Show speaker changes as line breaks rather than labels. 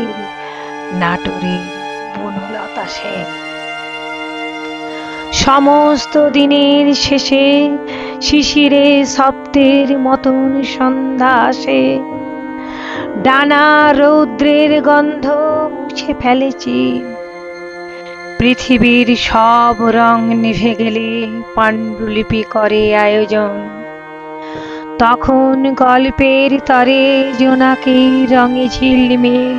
তুলে নাটোরের বনলতা সেন। সমস্ত দিনের শেষে শিশিরে শব্দের মতন সন্ধ্যা আসে। ডানা রৌদ্রের গন্ধ মুছে ফেলেছি পৃথিবীর সব রং নিভে গেলে পাণ্ডুলিপি করে আয়োজন। তখন গল্পের তরে জোনাকি রঙে ঝিলমিল